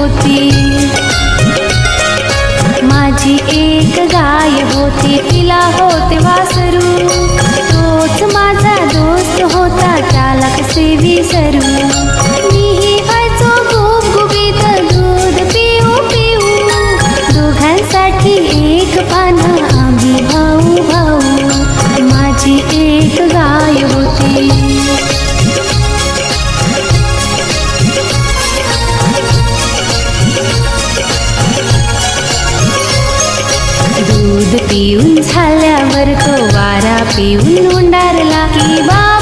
होती. माझी एक गाय होती तिला होते वासरू. तोच माझा दोस्त होता त्याला कसे विसरू दूध पिऊन झाल्यावर तो वारा पिऊन उंडारला की बा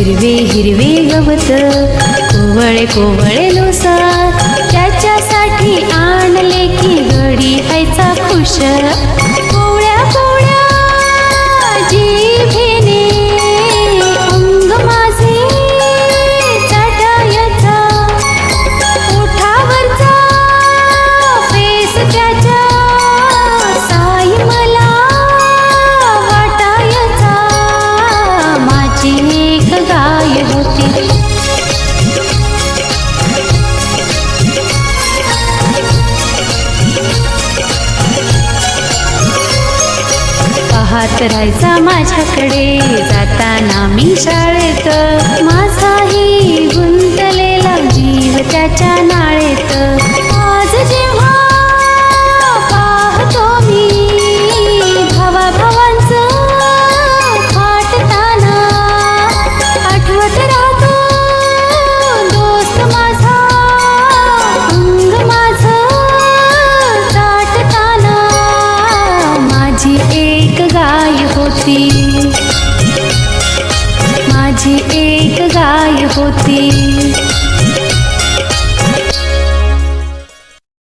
हिरवे हिरवे गवत कोवळे कोवळे लोसार त्याच्यासाठी आणले की घडी व्हायचा खुश. कोवळ्या कोवळ्या जी पाहत राहायचा माझ्याकडे. जाताना मी शाळेत होती. माझी एक गाय होती.